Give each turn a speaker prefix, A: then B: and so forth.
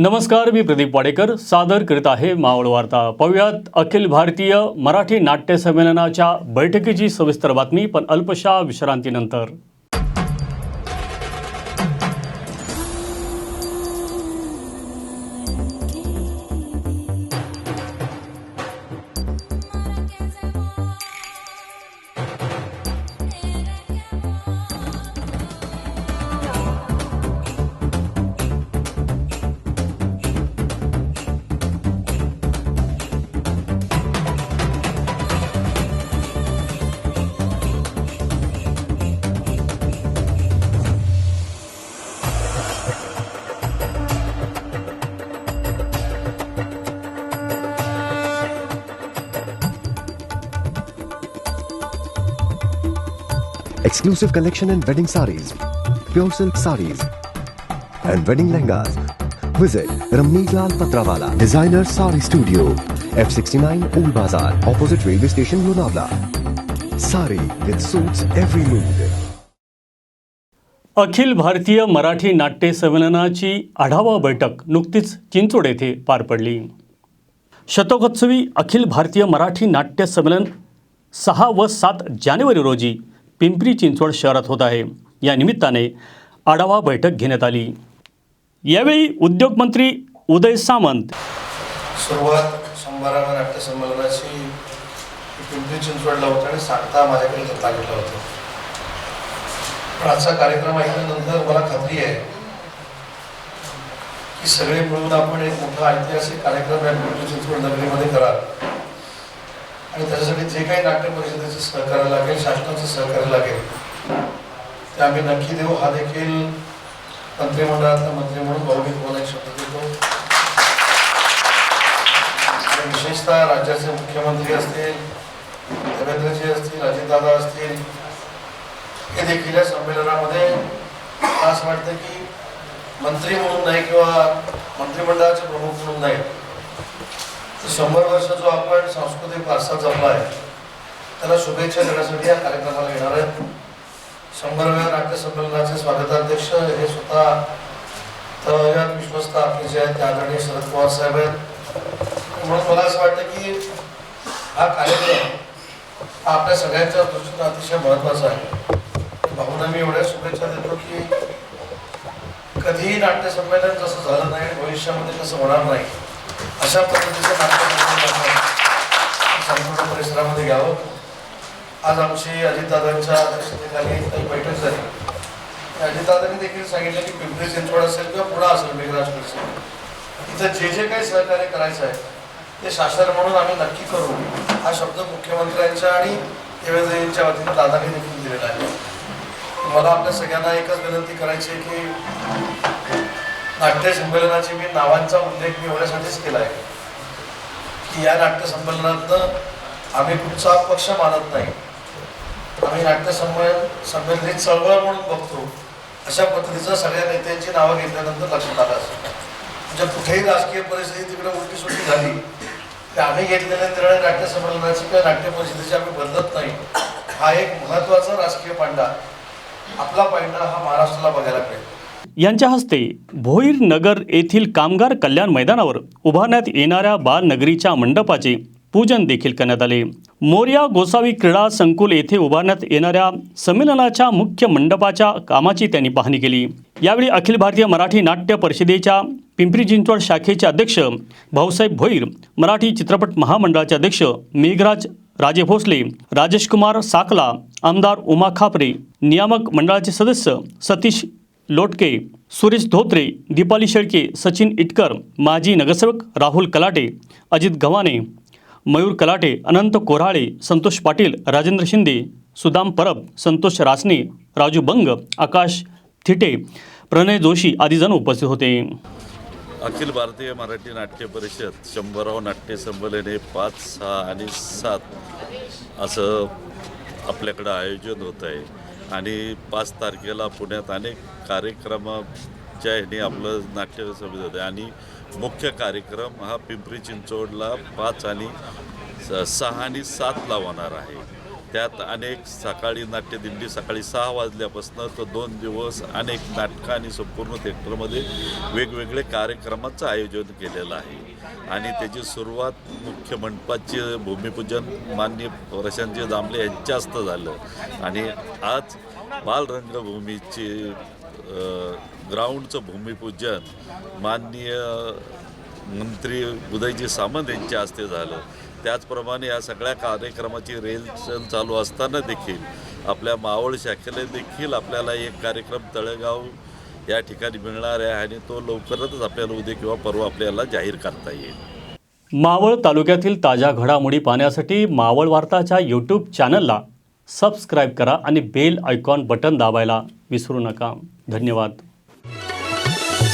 A: नमस्कार मी प्रदीप वाडेकर. सादर करीत आहे मावळ वार्ता. पाहुयात अखिल भारतीय मराठी नाट्य संमेलनाच्या बैठकीची सविस्तर बातमी पण अल्पशा विश्रांतीनंतर.
B: Exclusive collection in wedding sarees, pure silk sarees, and wedding lehengas. Visit Ramneetlal Patrawala, Designer Sari Studio, F69 Old Bazaar, opposite railway station Lonavala. Sari that suits every mood.
A: Akhil Bharatiya Marathi नाट्य संमेलनाची आढावा बैठक नुकतीच चिंचोड येथे पार पडली शतकोत्सवी अखिल भारतीय मराठी नाट्य संमेलन सहा व सात जानेवारी रोजी पिंपरी चिंचवड शहरात होत आहे. या निमित्ताने आढावा बैठक घेण्यात आली. यावेळी उद्योगमंत्री उदय सामंत.
C: सुरुवात शंभराव्या नाट्य संमेलनाची पिंपरी चिंचवडला होतं आणि सांगता माझ्याकडे घेतला घेतला होता. पण आजचा कार्यक्रम ऐकल्यानंतर मला खात्री आहे की सगळे मिळून आपण एक मोठा ऐतिहासिक कार्यक्रम या पिंपरी चिंचवड नगरीमध्ये करा आणि त्याच्यासाठी जे काही नाट्य परिषदेचं सहकार्य लागेल शासनाचं सहकार्य लागेल ते आम्ही नक्की देऊ. हा देखील मंत्रिमंडळातला मंत्री म्हणून भाऊनी तुम्हाला एक शब्द देतो. विशेषतः राज्याचे मुख्यमंत्री असतील देवेंद्रजी असतील अजितदादा असतील हे देखील या संमेलनामध्ये असं वाटतं की मंत्री म्हणून नाही किंवा मंत्रिमंडळाचे प्रमुख म्हणून नाही. शंभर वर्ष जो आपण सांस्कृतिक वारसा जपला आहे त्याला शुभेच्छा देण्यासाठी या कार्यक्रमाला येणार आहेत शंभरव्या नाट्यसंमेलनाचे स्वागताध्यक्ष हे स्वतः तळयात विश्वस्त आपले जे आहेत ते आदरणीय शरद पवार साहेब आहेत. म्हणून मला असं वाटतं की हा कार्यक्रम हा आपल्या सगळ्यांच्या दृष्टीनं अतिशय महत्त्वाचा आहे. भाऊना मी एवढ्या शुभेच्छा देतो की कधीही नाट्यसंमेलन जसं झालं नाही भविष्यामध्ये तसं होणार नाही. अशा पद्धतीचं नाट्य संपूर्ण परिसरामध्ये घ्यावं आज आमची अजितदादांच्या अध्यक्षतेखाली एक बैठक झाली अजितदादांनी देखील सांगितलं की पिंपरी चिंचवड असेल किंवा पुणा असेल मेघराज असेल तिथं जे जे काही सहकार्य करायचं आहे ते शासन म्हणून आम्ही नक्की करू हा शब्द मुख्यमंत्र्यांच्या आणि देवेंद्रजींच्या वतीने दादाने देखील दिलेला आहे मला आपल्या सगळ्यांना एकच विनंती करायची आहे की नाट्यसंमेलनाची मी नावांचा उल्लेख मी एवढ्यासाठीच केला आहे की या नाट्यसंमेलनातनं आम्ही कुठचा पक्ष मानत नाही. आम्ही नाट्यसंमेलन संमेलन चळवळ म्हणून बघतो. अशा पद्धतीचं सगळ्या नेत्यांची नावं घेतल्यानंतर लक्षात आलं असं म्हणजे कुठेही राजकीय परिस्थिती तिकडे उलटी सुटी झाली तर आम्ही घेतलेल्या निर्णय नाट्यसंमेलनाची किंवा नाट्य परिषदेची आम्ही बदलत नाही. हा एक महत्त्वाचा राजकीय पांडा. आपला पांडा हा महाराष्ट्राला बघायला मिळेल.
A: यांच्या हस्ते भोईर नगर येथील कामगार कल्याण मैदानावर उभारण्यात येणाऱ्या बालनगरीच्या मंडपाचे पूजन देखील करण्यात आले. मोर्या गोसावी क्रीडा संकुल येथे उभारण्यात येणाऱ्या संमेलनाच्या मुख्य मंडपाच्या कामाची त्यांनी पाहणी केली. यावेळी अखिल भारतीय मराठी नाट्य परिषदेच्या पिंपरी चिंचवड शाखेचे अध्यक्ष भाऊसाहेब भोईर मराठी चित्रपट महामंडळाचे अध्यक्ष मेघराज राजे भोसले राजेश कुमार साकला आमदार उमा खापरे नियामक मंडळाचे सदस्य सतीश लोटके सुरेश धोत्रे दीपाली शेळके सचिन इटकर माजी नगरसेवक राहुल कलाटे अजित गव्हाणे मयूर कलाटे अनंत कोराळे संतोष पाटील राजेंद्र शिंदे सुदाम परब संतोष रासने राजू बंग आकाश थिटे प्रणय जोशी आदी जण उपस्थित होते.
D: अखिल भारतीय मराठी नाट्य परिषद शंभराव नाट्य संमेलने पाच सहा आणि सात असं आपल्याकडं आयोजन होत आहे आणि पाच तारखेला पुण्यात अनेक कार्यक्रमाच्या ह्याने आपलं नाट्य संमेलन होते. आहे आणि मुख्य कार्यक्रम हा पिंपरी चिंचवडला पाच आणि स- सहा आणि सातला होणार आहे. त्यात अनेक सकाळी नाट्यदिंडी सकाळी सहा वाजल्यापासून तर दोन दिवस अनेक नाटकं आणि संपूर्ण थिएटरमध्ये वेगवेगळे कार्यक्रमाचं आयोजन केलेलं आहे. आणि त्याची सुरुवात मुख्य मंडपाचे भूमिपूजन मान्य प्रशांतजी दामले यांच्या हस्तं झालं. आणि आज बालरंगभूमीचे ग्राउंडचं भूमिपूजन माननीय मंत्री उदयजी सामंत यांच्या हस्ते झालं. त्याचप्रमाणे या सगळ्या कार्यक्रमाची रेलचल चालू असताना देखील आपल्या मावळ शाखेने देखील आपल्याला एक कार्यक्रम तळेगाव या ठिकाणी मिळणार आहे आणि तो लवकरच आपल्याला उद्या किंवा परवा आपल्याला जाहीर करता येईल.
A: मावळ तालुक्यातील ताज्या घडामोडी पाहण्यासाठी मावळ वार्ताच्या यूट्यूब चॅनलला सबस्क्राईब करा आणि बेल आयकॉन बटन दाबायला विसरू नका. धन्यवाद.